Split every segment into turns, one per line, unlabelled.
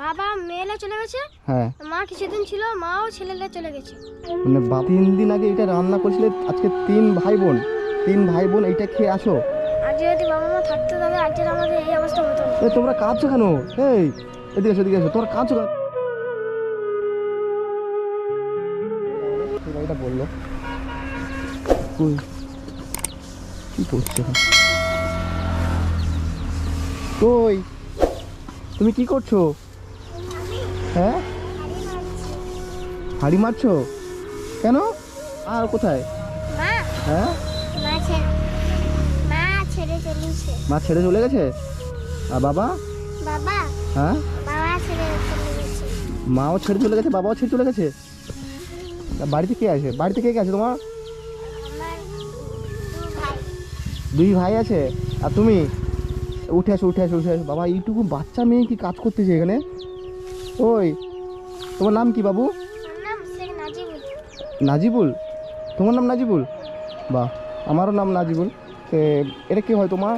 বাবা মেয়েলে চলে গেছে?
হ্যাঁ।
মা কিছুদিন ছিল মাও ছেলেলে চলে গেছে।
মানে বা- তিন দিন আগে এটা রান্না করেছিলে আজকে তিন ভাই বোন তিন ভাই বোন এইটা খেয়ে আসো।
আর যদি বাবা মা থাকতো তবে আজকের আমাদের এই অবস্থা হতো। না
এ তোমরা কাঁদছো কেন? এই এদিকে এসো এদিকে এসো তোমরা কাঁদছো কেন? এটা বলল। কই? কি করছে? কই? তুমি কি করছ? হ্যাঁ? হাড়ি মারছো? কেন? আর কোথায়?
মা।
হ্যাঁ?
মা ছেড়ে
চলে গেছে? আর বাবা? হ্যাঁ? মাও ছেড়ে চলে গেছে বাবাও ছেড়ে চলে গেছে? বাড়িতে কে আছে? বাড়িতে কে কে আছে তোমার? দুই ভাই আছে? আর তুমি? উঠে আসো উঠে আসো উঠে আসো। বাবা এইটুকু বাচ্চা মেয়ে কি কাজ করতেছে এখানে? ওই তোমার নাম কি বাবু?
নাজিবুল।
তোমার নাম নাজিবুল? বাহ আমারও নাম নাজিবুল। এটা কি হয় তোমার?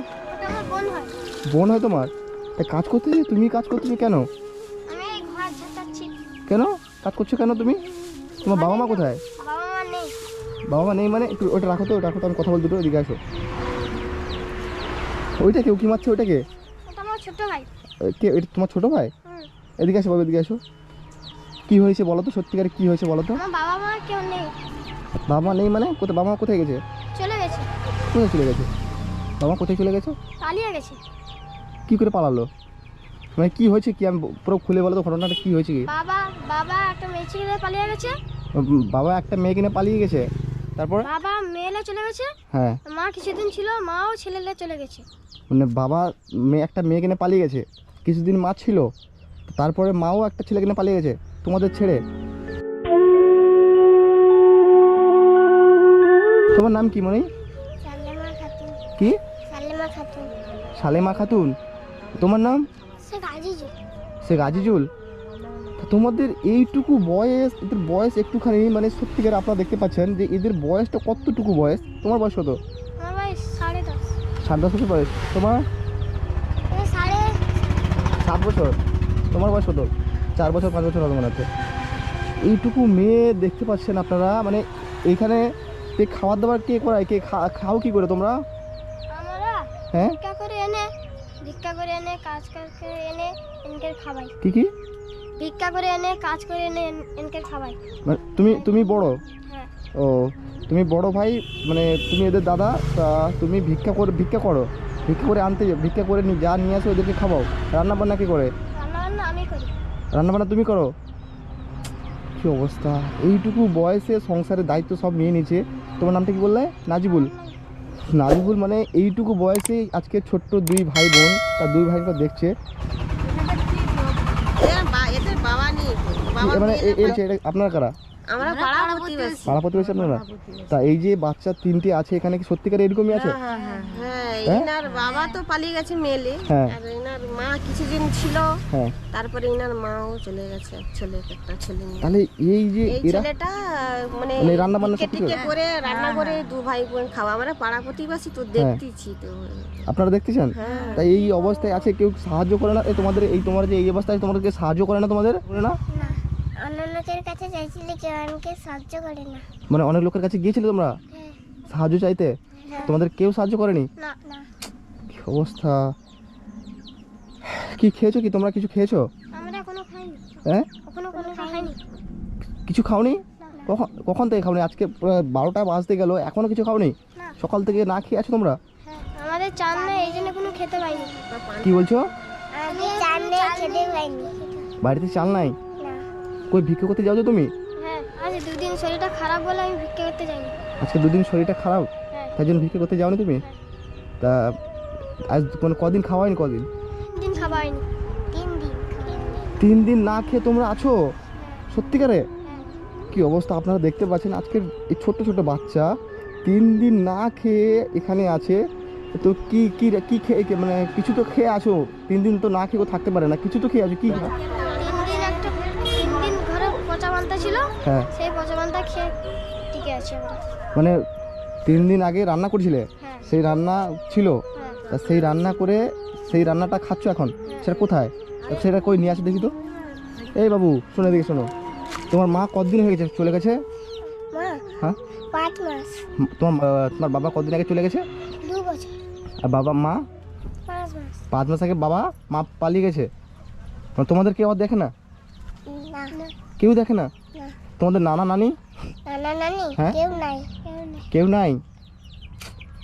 বোন হয়।
তোমার? তা কাজ করতেছে? তুমি কাজ করতেছো কেন? কেন? কাজ করছ কেন তুমি? তোমার বাবা মা কোথায়?
বাবা মা নেই।
মানে? একটু ওটা রাখো তো ওটা রাখো তো আমি কথা বলতে দুটো এদিকে আসো। ওইটা কেউ কি? মারছে ওইটাকে কে? এটা তোমার ছোট ভাই। এদিকে আসো বাবা এদিকে আসো। কি হয়েছে বলো তো? সত্যিকারে কি হয়েছে বলো তো?
আমার বাবা মা কেউ নেই।
বাবা নেই মানে? কোথায়? বাবা মা কোথায় গেছে?
চলে গেছে।
কোথায় চলে গেছে? বাবা কোথায় চলে গেছে?
পালিয়ে গেছে।
কি করে পালালো? মানে কি হয়েছে? কি আমি পুরো খুলে বলো তো ঘটনাটা কি হয়েছে কি?
বাবা বাবা একটা মেয়ে ছেলে পালিয়ে গেছে।
বাবা একটা মেয়ে কিনে পালিয়ে গেছে। তারপর?
বাবা মেয়েলে চলে গেছে।
হ্যাঁ।
মা কিছুদিন ছিল মাও ছেলেলে চলে গেছে।
মানে বাবা মেয়ে একটা মেয়ে কিনে পালিয়ে গেছে। কিছুদিন মা ছিল। তারপরে মাও একটা ছেলে কিনে পালিয়ে গেছে। তোমাদের ছেড়ে। তোমার নাম কি মনে? কি?
সালেমা খাতুন।
তোমার নাম? শেখ আজিজুল তোমাদের এইটুকু বয়স এদের বয়স একটুখানি মানে সত্যিকার আপনারা দেখতে পাচ্ছেন যে এদের বয়সটা কতটুকু বয়স? তোমার বয়স কত?
সাড়ে
সাত দশ বছর বয়স। তোমার? সাত বছর। তোমার বয়স কত? চার বছর পাঁচ বছর হবে মনে হচ্ছে। এইটুকু মেয়ে দেখতে পাচ্ছেন আপনারা মানে এইখানে কে খাবার দাবার কে করায়? কে খাও কি করে তোমরা? হ্যাঁ?
ভিক্ষা করে এনে ভিক্ষা করে এনে কাজ কাজ করে এনে এনকে খাবাই
কি কি?
ভিক্ষা করে এনে কাজ করে এনে এনকে খাবাই
মানে তুমি তুমি বড়?
হ্যাঁ।
ও তুমি বড় ভাই মানে তুমি এদের দাদা তা তুমি ভিক্ষা করে ভিক্ষা করো। ভিক্ষা করে আনতে ভিক্ষা করে নি- যা নিয়ে আসো ওদেরকে খাওয়াও। রান্না বান্না কি করে?
করি
রান্না বান্না তুমি করো। কি অবস্থা? এইটুকু বয়সে সংসারের দায়িত্ব সব নিয়ে নিয়েছে। তোমার নামটা কি বললে? নাজিবুল। নাজিবুল মানে এইটুকু বয়সে আজকে ছোট্ট দুই ভাই বোন তার দুই ভাইটা দেখছে। মানে আপনারা কারা?
আমরা পাড়া প্রতিবেশী।
পাড়া প্রতিবেশী আপনারা? তা এই যে বাচ্চা তিনটে আছে এখানে কি সত্যিকার এরকমই আছে?
হ্যাঁ
হ্যাঁ?
ইনার বাবা তো পালিয়ে গেছে মেলে।
হ্যাঁ।
আর ইনার মা কিছুদিন ছিল।
হ্যাঁ।
তারপরে ইনার মাও চলে গেছে ছেলে একটা ছেলে নিয়ে।
তাহলে এই যে
এই
এরা
ছেলেটা মানে
মানে রান্না বান্না
টিকে
সব কিছু?
করে রান্না করে দু ভাই বোন খাওয়া। আমরা পাড়া প্রতিবেশী তো দেখতেছি তো।
আপনারা দেখতেছেন?
হ্যাঁ।
তাই এই অবস্থায় আছে কেউ সাহায্য করে না? তোমাদের এই তোমার যে এই অবস্থায় তোমাদেরকে সাহায্য করে না তোমাদের? করে না
লোকের কাছে চাইছিলে কেউ আমাকে সাহায্য করে না।
মানে অনেক লোকের কাছে গিয়েছিলে তোমরা?
হ্যাঁ।
সাহায্য চাইতে?
হ্যাঁ।
তোমাদের কেউ সাহায্য করেনি?
না না।
কি অবস্থা? কি খেয়েছো কি? তোমরা কিছু খেয়েছো?
আমরা এখনও খাইনি।
হ্যাঁ
কখনো কোনো খাইনি।
কিছু খাওনি?
না
কখন কখন থেকে খাওনি? আজকে বারোটা বাজতে গেল এখনও কিছু খাওনি?
না।
সকাল থেকে না খেয়ে আছো তোমরা?
হ্যাঁ আমাদের চান নেই এই জন্য কোনো খেতে পাইনি।
কি বলছো?
আমি চান নেই খেতে পাইনি।
বাড়িতে চাল নাই?
না
কই ভিক্ষা করতে যাও তো তুমি?
হ্যাঁ আজ দুদিন শরীরটা খারাপ বলে আমি ভিক্ষা করতে যাইনি।
আজকে দুদিন শরীরটা খারাপ?
হ্যাঁ।
তাই জন্য ভিক্ষা করতে যাওনি তুমি? তা আজ মানে কদিন খাওয়াইনি কদিন?
দিন খাওয়াইনি তিন দিন
তিন দিন না খেয়ে তোমরা আছো? সত্যিকারে?
হ্যাঁ।
কি অবস্থা আপনারা দেখতে পাচ্ছেন? আজকের এই ছোট্ট ছোট বাচ্চা তিন দিন না খেয়ে এখানে আছে। তো কি কি কি খেয়ে মানে কিছু তো খেয়ে আছো? তিন দিন তো না খেয়ে থাকতে পারে না। কিছু তো খেয়ে আছো কি
তিন দিন একটা তিন দিন ঘরে পচা মান্তা ছিল
হ্যাঁ।
সেই পচা মান্তা খেয়ে টিকে আছে আমরা।
মানে তিন দিন আগে রান্না করেছিলে?
হ্যাঁ।
সেই রান্না ছিল?
হ্যাঁ।
তা সেই রান্না করে সেই রান্নাটা খাচ্ছ এখন? সেটা কোথায়? সেটা কই নিয়ে আসে দেখি তো। এই বাবু শোনো দেখি শোনো। তোমার মা কতদিন হয়ে গেছে? চলে গেছে? হ্যাঁ?
পাঁচ মাস।
তোমার তোমার বাবা কতদিন আগে চলে গেছে?
দু বছর।
আর বাবা মা?
পাঁচ মাস।
পাঁচ মাস আগে বাবা মা পালিয়ে গেছে? তোমাদের কেউ আর দেখে না। কেউ দেখে না? তোমাদের নানা নানি?
নানা নানি
হ্যাঁ?
কেউ নাই কেউ নাই।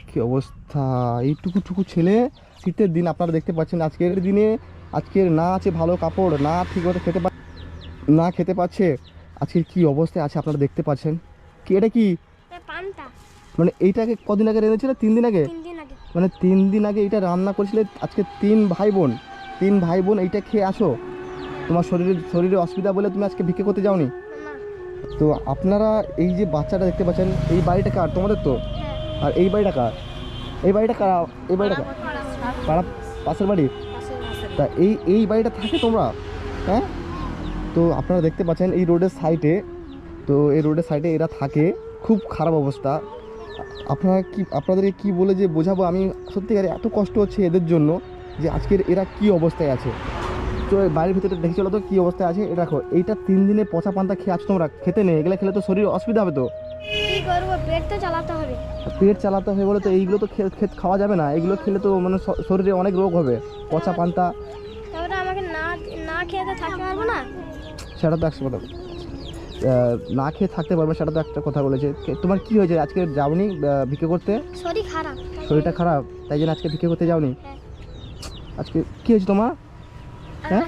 কি অবস্থা? এইটুকু টুকু ছেলে শীতের দিন আপনারা দেখতে পাচ্ছেন আজকের দিনে। আজকের না আছে ভালো কাপড় না ঠিকমতো খেতে পা না খেতে পাচ্ছে। আজকের কি অবস্থায় আছে আপনারা দেখতে পাচ্ছেন? কি এটা কি? মানে এইটাকে কদিন আগে রেঁধেছিল তিন দিন আগে? মানে তিন দিন আগে এটা রান্না করেছিলে আজকে তিন ভাই বোন তিন ভাই বোন এইটা খেয়ে আসো। তোমার শরীরে শরীরে অসুবিধা বলে তুমি আজকে ভিক্ষে করতে যাওনি?
না
তো আপনারা এই যে বাচ্চাটা দেখতে পাচ্ছেন এই বাড়িটা কার? তোমাদের তো?
হ্যাঁ।
আর এই বাড়িটা কার? এই বাড়িটা কার? এই বাড়িটা কার? পাড়া পাশের বাড়ি? তা এই এই বাড়িটা থাকে তোমরা? হ্যাঁ? তো আপনারা দেখতে পাচ্ছেন এই রোডের সাইডে তো এই রোডের সাইডে এরা থাকে। খুব খারাপ অবস্থা। আপনারা কি আপনাদেরকে কি বলে যে বোঝাবো? আমি সত্যিকার এত কষ্ট হচ্ছে এদের জন্য যে আজকের এরা কি অবস্থায় আছে? তো বাড়ির ভিতরে দেখে চলো তো কী অবস্থায় আছে। এটা দেখো এইটা তিন দিনে পচা পান্তা খেয়ে আছো তোমরা। খেতে নেই এগুলো খেলে তো শরীর অসুবিধা হবে তো।
কি করব পেট তো চালাতে হবে।
পেট চালাতে হবে বলে তো এইগুলো তো খেত খাওয়া যাবে না। এগুলো খেলে তো মানে শরীরে অনেক রোগ হবে। পচা পান্তা।
তারপরে আমাকে না না খেয়ে তো থাকতে পারব না?
সেটা তো একশো কথা। না খেয়ে থাকতে পারবে সেটা তো একটা কথা বলেছে। তোমার কি হয়েছে? আজকে যাওনি ভিক্ষে করতে?
শরীর খারাপ।
শরীরটা খারাপ তাই জন্য আজকে ভিক্ষে করতে যাওনি?
হ্যাঁ।
আজকে কি হয়েছে তোমার? হ্যাঁ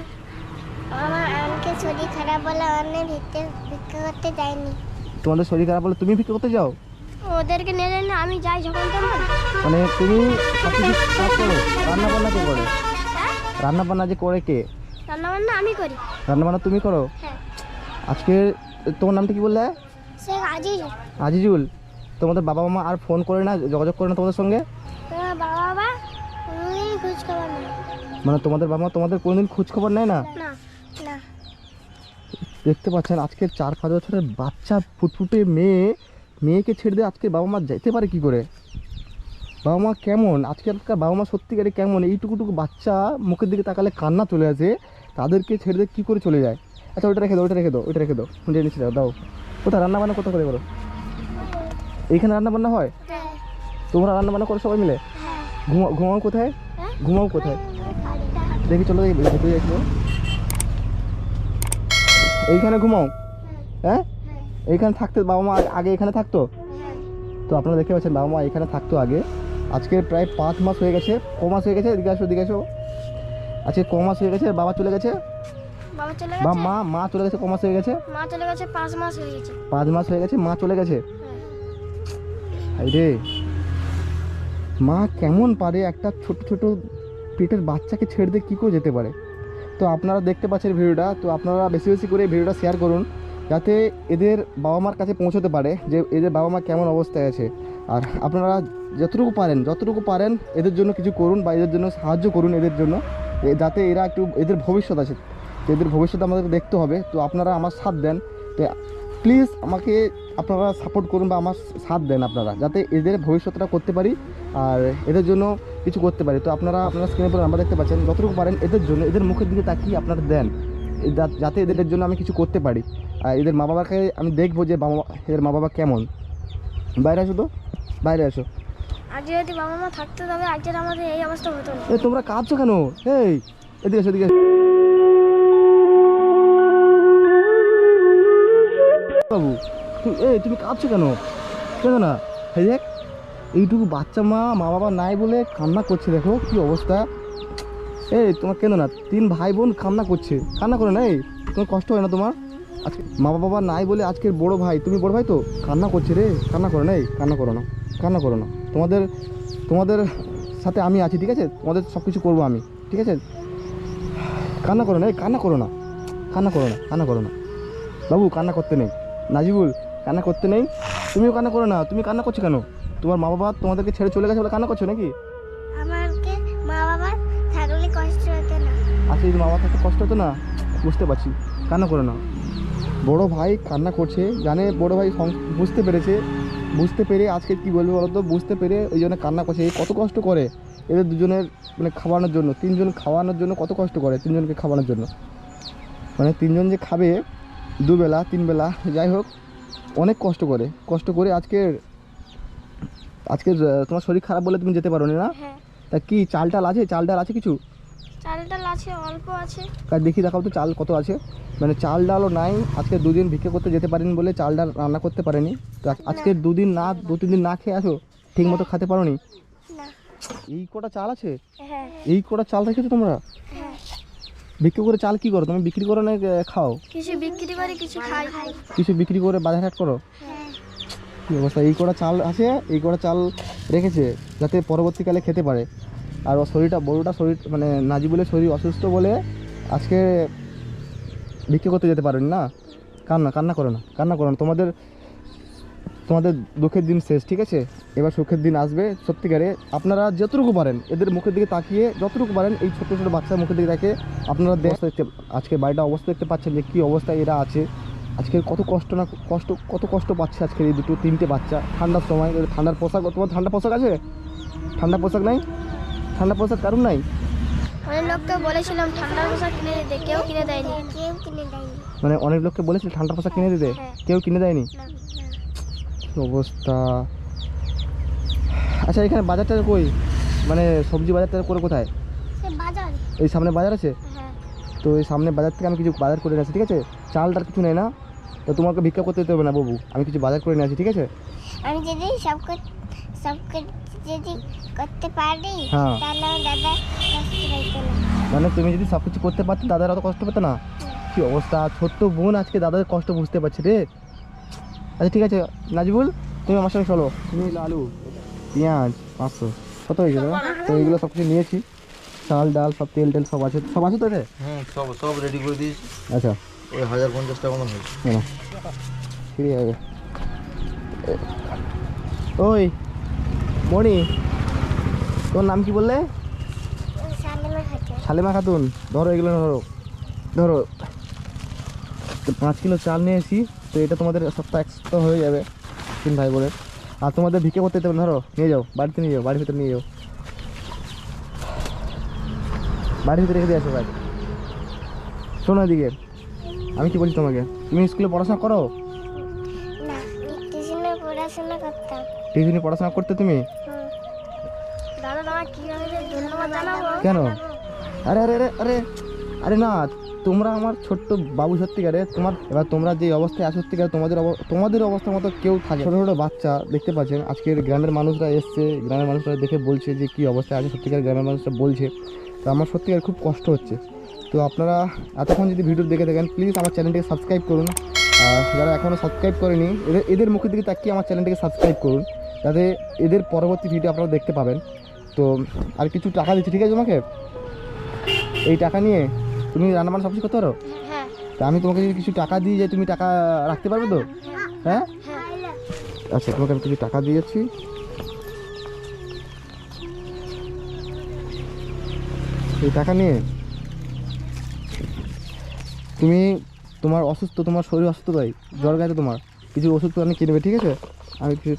আমার আমাকে শরীর খারাপ বলে অনেক ভিক্ষে ভিক্ষা করতে যায়নি।
তোমাদের শরীর খারাপ বলে তুমি ভিক্ষে করতে যাও?
ওদেরকে নিয়ে না আমি যাই যখন তখন।
মানে তুমি সব কিছু কাজ করো? রান্না বান্না কে করে?
হ্যাঁ?
রান্না বান্না যে করে কে?
রান্না বান্না আমি করি।
রান্না বান্না তুমি করো?
হ্যাঁ।
আজকে তোমার নামটা কি বললে?
সে আজিজ
আজিজুল। তোমাদের বাবা মা আর ফোন করে না যোগাযোগ করে না তোমাদের সঙ্গে?
বাবা বাবা খোঁজ খবর নেই
মানে তোমাদের বাবা মা তোমাদের কোনোদিন খোঁজ খবর নেয় না? দেখতে পাচ্ছেন আজকে চার পাঁচ বছরের বাচ্চা ফুটফুটে মেয়ে মেয়েকে ছেড়ে দিয়ে আজকে বাবা মা যেতে পারে কি করে? বাবা মা কেমন? আজকালকার বাবা মা সত্যিকারে কেমন? এইটুকুটুকু বাচ্চা মুখের দিকে তাকালে কান্না চলে আসে তাদেরকে ছেড়ে দিয়ে কী করে চলে যায়? আচ্ছা ওটা রেখে দাও ওটা রেখে দাও ওটা রেখে দাও। নিয়ে নিচ্ছি দাও দাও। কোথায়? রান্না বান্না কোথা করে করো এইখানে রান্না বান্না হয়?
হ্যাঁ।
তোমরা রান্না বান্না করো সবাই মিলে?
হ্যাঁ।
ঘুমাও ঘুমাও কোথায়?
হ্যাঁ?
ঘুমাও কোথায়? দেখি চলো দেখি ভেতরে চলো। এইখানে ঘুমাও। হ্যাঁ? এইখানে থাকতে বাবা মা আগে এখানে থাকতো? তো আপনারা দেখতে পাচ্ছেন বাবা মা এখানে থাকতো আগে। আজকে প্রায় পাঁচ মাস হয়ে গেছে ক মাস হয়ে গেছে? এদিকে আসো এদিকে আসো। আজকে ক মাস হয়ে গেছে? বাবা চলে গেছে?
বাবা চলে
বা
গেছে?
মা মা চলে গেছে ক মাস হয়ে গেছে?
মা চলে গেছে পাঁচ মাস হয়ে গেছে।
পাঁচ মাস হয়ে গেছে মা চলে গেছে?
হ্যাঁ।
হাই রে। মা কেমন পারে একটা ছোট ছোট পেটের বাচ্চাকে ছেড়ে দিয়ে কী করে যেতে পারে? তো আপনারা দেখতে পাচ্ছেন ভিডিওটা, তো আপনারা বেশি বেশি করে ভিডিওটা শেয়ার করুন, যাতে এদের বাবা মার কাছে পৌঁছতে পারে যে এদের বাবা মা কেমন অবস্থায় আছে। আর আপনারা যতটুকু পারেন যতটুকু পারেন এদের জন্য কিছু করুন বা এদের জন্য সাহায্য করুন এদের জন্য যাতে এরা একটু এদের ভবিষ্যৎ আছে। এদের ভবিষ্যৎ আমাদের দেখতে হবে। তো আপনারা আমার সাথ দেন। তো প্লিজ আমাকে আপনারা সাপোর্ট করুন বা আমার সাথ দেন আপনারা যাতে এদের ভবিষ্যৎটা করতে পারি আর এদের জন্য কিছু করতে পারি। তো আপনারা আপনারা স্ক্রিনের পর নাম্বার দেখতে পাচ্ছেন যতটুকু পারেন এদের জন্য এদের মুখের দিকে তাকিয়ে আপনারা দেন। যাতে এদের জন্য আমি কিছু করতে পারি। আর এদের মা বাবাকে আমি দেখব যে বাবা এদের মা বাবা কেমন। বাইরে আসো তো বাইরে আসো।
আজ যদি বাবা মা থাকতো তবে আজকের আমাদের এই অবস্থা হতো না।
এ তোমরা কাঁদছো কেন? এই এদিকে এদিকে বাবু তুমি তুমি কাঁদছো কেন? কেন না? এই দেখ, এইটুকু বাচ্চা মা মা বাবা নাই বলে কান্না করছে, দেখো কি অবস্থা। এই, তোমার কেন না? তিন ভাই বোন কান্না করছে। কান্না করে না, এই, তোমার কষ্ট হয় না তোমার? আজকে মা বাবা নাই বলে আজকের বড় ভাই, তুমি বড় ভাই তো? কান্না করছে রে, কান্না করো না, এই, কান্না করো না, কান্না করো না। তোমাদের তোমাদের সাথে আমি আছি, ঠিক আছে? তোমাদের সব কিছু করব আমি, ঠিক আছে? কান্না করো না, এই, কান্না করো না, কান্না করো না, কান্না করো না। বাবু, কান্না করতে নেই। নাজিবুল কান্না করতে নেই? তুমিও কান্না করো না। তুমি কান্না করছ কেন? তোমার মা বাবা তোমাদেরকে ছেড়ে চলে গেছে বলে কান্না করছ নাকি?
আমাকে মা বাবা থাকলে কষ্ট হতো না।
আচ্ছা যদি মা বাবা থাকতে কষ্ট হতো না বুঝতে পারছি। কান্না করো না। বড় ভাই কান্না করছে জানে বড় ভাই বুঝতে পেরেছে। বুঝতে পেরে আজকে কি বলব বলো তো বুঝতে পেরে ওই জন্য কান্না করছে। কত কষ্ট করে এদের দুজনের মানে খাওয়ানোর জন্য। তিনজন খাওয়ানোর জন্য কত কষ্ট করে তিনজনকে খাওয়ানোর জন্য। মানে তিনজন যে খাবে দুবেলা তিনবেলা যাই হোক অনেক কষ্ট করে কষ্ট করে আজকের আজকের তোমার শরীর খারাপ বলে তুমি যেতে পারো না?
হ্যাঁ।
তা কি চাল টাল আছে? চাল ডাল আছে কিছু?
চাল ডাল আছে অল্প আছে।
আর দেখি দেখাও তো চাল কত আছে। মানে চাল ডালও নাই আজকে দুদিন ভিক্ষে করতে যেতে পারেনি বলে চাল ডাল রান্না করতে পারেনি। তো আজ- আজকে দুদিন না দু তিন দিন না খেয়ে আসো ঠিক মতো খেতে পারো নি
না।
এই কটা চাল আছে?
হ্যাঁ।
এই কটা চাল রেখেছো তোমরা?
হ্যাঁ।
বিক্রি করে চাল কি করো? তুমি বিক্রি করো না খাও?
কিছু বিক্রি করে কিছু খাই।
কিছু বিক্রি করে বাজার হাট করো?
হ্যাঁ।
কি অবস্থা? এই কটা চাল আছে এই কটা চাল রেখেছে যাতে পরবর্তীকালে খেতে পারে। আর ওর শরীরটা বড়োটা শরীর মানে নাজি বলে শরীর অসুস্থ বলে আজকে বিক্রি করতে যেতে পারেন না? কান্না কান্না করো না কান্না করো না। তোমাদের তোমাদের দুঃখের দিন শেষ ঠিক আছে? এবার সুখের দিন আসবে সত্যিকারে আপনারা যতটুকু পারেন এদের মুখের দিকে তাকিয়ে যতটুকু পারেন এই ছোটো ছোটো বাচ্চার মুখের দিকে তাকিয়ে আপনারা দেশ দেখতে আজকে বাড়িটা অবস্থা দেখতে পাচ্ছেন যে কী অবস্থায় এরা আছে। আজকে কত কষ্ট না কষ্ট কত কষ্ট পাচ্ছে আজকের এই দুটো তিনটে বাচ্চা। ঠান্ডার সময় এদের ঠান্ডার পোশাক তোমার ঠান্ডা পোশাক আছে? ঠান্ডা পোশাক নাই? ঠান্ডা পোশাক কারণ নাই?
অনেক লোককে বলেছিলাম ঠান্ডার পোশাক কিনে দিতে কেউ কিনে দেয়নি। কেউ কিনে দেয়নি।
মানে অনেক লোককে বলেছিল ঠান্ডা পোশাক কিনে দিতে
হ্যাঁ।
কেউ কিনে দেয়নি? অবস্থা? আচ্ছা এখানে বাজারটা কই? মানে সবজি বাজারটা করে কোথায়? এই সামনে বাজার আছে?
হ্যাঁ।
তো এই সামনে বাজার থেকে আমি কিছু বাজার করে নিয়েছি ঠিক আছে? চালটার কিছু নেই না? তো তোমাকে ভিক্ষা করতে হবে না বাবু। আমি কিছু বাজার করে নিয়েছি ঠিক আছে?
আমি যদি সব সব যদি করতে পারি
হ্যাঁ।
তাহলে দাদা
মানে তুমি যদি সব কিছু করতে পারতে দাদার অত কষ্ট পেতো না? কি অবস্থা? ছোট্ট বোন আজকে দাদার কষ্ট বুঝতে পারছে রে? আচ্ছা ঠিক আছে নাজিবুল তুমি আমার সঙ্গে চলো। তুমি আলু পেঁয়াজ পাঁচশো। কত হয়ে দাদা? তো এইগুলো সব কিছু নিয়েছি। চাল ডাল সব তেল টেল সব আছে। সব আছে তো এতে?
হুম সব সব রেডি করে দিয়েছি।
আচ্ছা।
ওই হাজার পঞ্চাশ টাকা মতো হয়েছে।
ঠিক আছে। ওই মণি তোর নাম কি বললে?
সালেমা
শালেমা খাতুন। ধরো এগুলো ধরো। ধরো। পাঁচ কিলো চাল নিয়ে এসি তো এটা তোমাদের সপ্তাহ এক সপ্তাহ হয়ে যাবে তিন ভাই বোনের। আর তোমাদের ভিকে করতে দেবেন ধরো নিয়ে যাও বাড়িতে নিয়ে যাও বাড়ির ভিতরে নিয়ে যাও। বাড়ির ভিতরে রেখে দিয়ে আসো ভাই শোনো এদিকে আমি কি বলছি তোমাকে? তুমি স্কুলে পড়াশোনা করো?
টিউশনে পড়াশোনা
করতে তুমি? কেন? আরে আরে আরে আরে আরে না তোমরা আমার ছোট্ট বাবু সত্যিকারে, তোমার, এবার তোমরা যে অবস্থায় আছো সত্যিকারে তোমাদের তোমাদের অবস্থার মতো কেউ থাকে ছোটো ছোটো বাচ্চা দেখতে পাচ্ছেন, আজকের গ্রামের মানুষরা এসছে, গ্রামের মানুষরা দেখে বলছে যে কী অবস্থায় আছে সত্যিকার গ্রামের মানুষরা বলছে। তো আমার সত্যিকার খুব কষ্ট হচ্ছে। তো আপনারা এতক্ষণ যদি ভিডিও দেখে থাকেন প্লিজ আমার চ্যানেলটিকে সাবস্ক্রাইব করুন। যারা এখনও সাবস্ক্রাইব করেনি, এদের এদের মুখের দিকে তাকিয়ে আমার চ্যানেলটিকে সাবস্ক্রাইব করুন, যাতে এদের পরবর্তী ভিডিও আপনারা দেখতে পাবেন। তো আর কিছু টাকা দিচ্ছি, ঠিক আছে তোমাকে? এই টাকা নিয়ে তুমি রান্না বান্না সব কিছু করতে পারো?
হ্যাঁ।
তা আমি তোমাকে যদি কিছু টাকা দিই যে তুমি টাকা রাখতে পারবে তো? হ্যাঁ?
হ্যাঁ
আচ্ছা তোমাকে আমি কিছু টাকা দিয়েছি। এই টাকা নিয়ে তুমি তোমার অসুস্থ তোমার শরীর অসুস্থ তাই? জ্বর গেছে তোমার। কিছু ওষুধ তো আমি কিনবে ঠিক আছে? আমি কিছু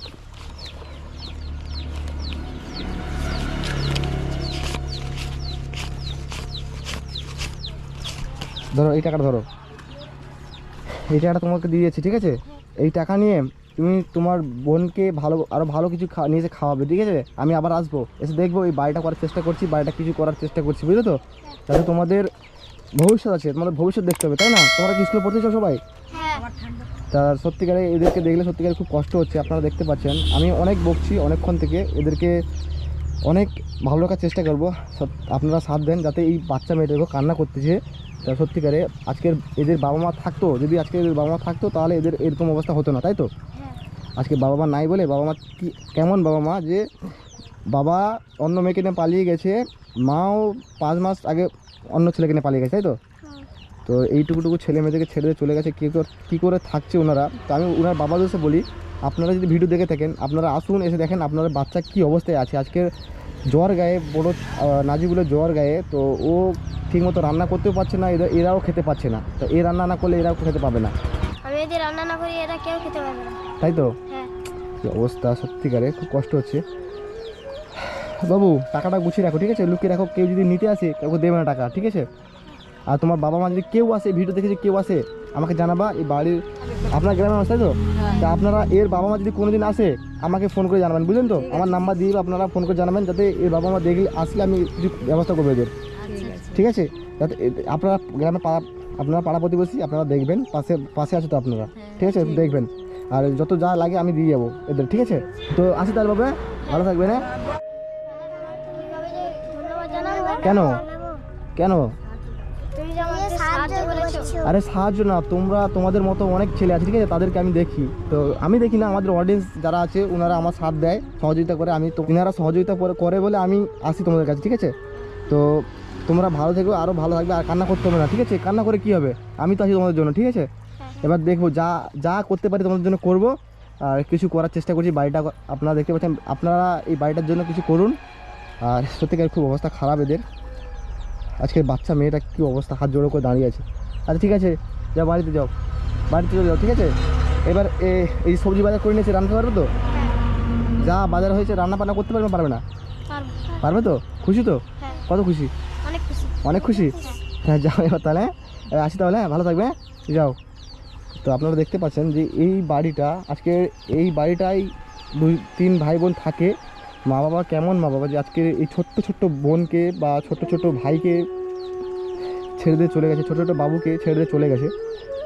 ধরো এই টাকাটা ধরো। এই টাকাটা তোমাকে দিয়ে দিয়েছি ঠিক আছে? এই টাকা নিয়ে তুমি তোমার বোনকে ভালো আরও ভালো কিছু খা নিয়ে এসে খাওয়াবে ঠিক আছে? আমি আবার আসব। এসে দেখব এই বাড়িটা করার চেষ্টা করছি বাড়িটা কিছু করার চেষ্টা করছি বুঝলে তো? যাতে তোমাদের ভবিষ্যৎ আছে তোমাদের ভবিষ্যৎ দেখতে হবে তাই না? তোমরা কি স্কুলে পড়তে চাও সবাই?
হ্যাঁ।
তা সত্যিকারে এদেরকে দেখলে সত্যিকারে খুব কষ্ট হচ্ছে আপনারা দেখতে পাচ্ছেন। আমি অনেক বকছি অনেকক্ষণ থেকে এদেরকে অনেক ভালো রাখার চেষ্টা করব। আপনারা সাথ দেন যাতে এই বাচ্চা মেয়েটাকে কান্না করতেছে। তা সত্যিকারে আজকের এদের বাবা মা থাকতো যদি আজকে এদের বাবা মা থাকতো তাহলে এদের এরকম অবস্থা হতো না তাই তো?
হ্যাঁ।
আজকে বাবা মা নাই বলে বাবা মা কি কেমন বাবা মা যে বাবা অন্য মেয়েকে নিয়ে পালিয়ে গেছে মাও পাঁচ মাস আগে অন্য ছেলেকে নিয়ে পালিয়ে গেছে তাই তো? তো এইটুকুটুকু ছেলে মেয়েদেরকে ছেড়ে দিয়ে চলে গেছে কী করে কী করে থাকছে ওনারা? তো আমি ওনার বাবা দোষে বলি আপনারা যদি ভিডিও দেখে থাকেন আপনারা আসুন এসে দেখেন আপনার বাচ্চা কী অবস্থায় আছে। আজকের জ্বর গায়ে বড় নাজিগুলো জ্বর গায়ে তো ও ঠিকমতো রান্না করতেও পারছে না এরা এরাও খেতে পাচ্ছে না। তো এ রান্না না করলে এরাও খেতে পাবে না।
আমি যদি রান্না না করি এরা কেউ খেতে পারবে না।
তাই তো?
হ্যাঁ।
অবস্থা সত্যিকারে খুব কষ্ট হচ্ছে। বাবু টাকাটা গুছিয়ে রাখো ঠিক আছে? লুকিয়ে রাখো কেউ যদি নিতে আসে কাউকে দেবে না টাকা ঠিক আছে? আর তোমার বাবা মা যদি কেউ আসে ভিডিও দেখে যদি কেউ আসে আমাকে জানাবা এই বাড়ির আপনার গ্রামের মানুষ তাই তো? তা আপনারা এর বাবা মা যদি কোনোদিন আসে আমাকে ফোন করে জানাবেন বুঝলেন তো? আমার নাম্বার দিয়ে আপনারা ফোন করে জানাবেন যাতে এর বাবা মা দেখলে আসলে আমি কিছু ব্যবস্থা করব এদের। ঠিক আছে? যাতে আপনারা গ্রামে পাড়া আপনারা পাড়া প্রতিবেশী আপনারা দেখবেন পাশে পাশে আছে তো আপনারা। ঠিক আছে? দেখবেন। আর যত যা লাগে আমি দিয়ে যাব এদের ঠিক আছে? তো আসি তাহলে বাবা ভালো থাকবেন হ্যাঁ?
তুমি যে ধন্যবাদ জানাব।
কেন কেন? আরে সাহায্য না, তোমরা তোমাদের মতো অনেক ছেলে আছে, ঠিক আছে? তাদেরকে আমি দেখি। তো আমি দেখি না, আমাদের অডিয়েন্স যারা আছে ওনারা আমার সাথ দেয়, সহযোগিতা করে। আমি তো ওনারা সহযোগিতা করে- বলে আমি আসি তোমাদের কাছে, ঠিক আছে? তো তোমরা ভালো থেকো আরও ভালো থাকবে, আর কান্না করতে হবে না, ঠিক আছে? কান্না করে কি হবে? আমি তো আছি তোমাদের জন্য, ঠিক আছে? এবার দেখব যা যা করতে পারি তোমাদের জন্য করব। আর কিছু করার চেষ্টা করছি, বাড়িটা আপনারা দেখতে পাচ্ছেন, আপনারা এই বাড়িটার জন্য কিছু করুন। আর সত্যিকার খুব অবস্থা খারাপ এদের। আজকে বাচ্চা মেয়েটা কী অবস্থা, হাত জোড়ো করে দাঁড়িয়ে আছে। আচ্ছা ঠিক আছে। যাও বাড়িতে যাও। বাড়িতে চলে যাও ঠিক আছে? এবার এ- এই সবজি বাজার করে নিয়েছে রান্না পারবে তো? যা বাজার হয়েছে রান্না বান্না করতে পারবে না পারবে না?
পারবে
তো? খুশি তো?
হ্যাঁ।
কত খুশি?
অনেক খুশি।
হ্যাঁ যাও এবার তাহলে হ্যাঁ? আসি তাহলে হ্যাঁ? ভালো থাকবে হ্যাঁ? যাও। তো আপনারা দেখতে পাচ্ছেন যে এই বাড়িটা আজকে এই বাড়িটাই দুই তিন ভাই বোন থাকে। মা বাবা কেমন মা বাবা যে আজকে এই ছোট্ট ছোট্ট বোনকে বা ছোট্ট ছোট্ট ভাইকে ছেড়ে দিয়ে চলে গেছে। ছোটো ছোটো বাবুকে ছেড়ে দিয়ে চলে গেছে।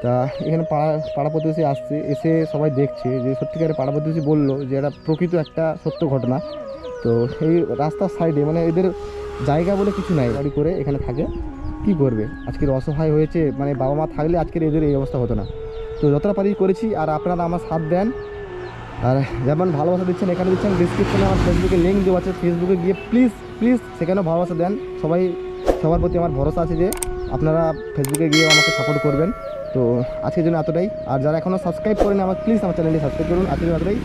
তা এখানে পাড়া পাড়া প্রতিবেশী আসছে, এসে সবাই দেখছে যে সত্যিকারের পাড়া প্রতিবেশী বলল যে এটা প্রকৃত একটা সত্য ঘটনা। তো এই রাস্তার সাইডে মানে এদের জায়গা বলে কিছু নাই গাড়ি করে এখানে থাকে। কি করবে? আজকের অসহায় হয়েছে মানে বাবা মা থাকলে আজকের এদের এই অবস্থা হতো না। তো যতটা পারি করেছি, আর আপনারা আমার সাথ দেন। আর যেমন ভালোবাসা দিচ্ছেন, এখানে দিচ্ছেন ডিসক্রিপশনে আমার ফেসবুকে লিঙ্ক দেওয়া আছে। ফেসবুকে গিয়ে প্লিজ প্লিজ সেখানেও ভালোবাসা দেন। সবাই, সবার প্রতি আমার ভরসা আছে যে আপনারা ফেসবুকে গিয়ে আমাকে সাপোর্ট করবেন। তো আজকের জন্য এতটাই। আর যারা এখনও সাবস্ক্রাইব করেন আমার প্লিজ আমার চ্যানেলটি সাবস্ক্রাইব করুন। আজকের জন্য এতটাই।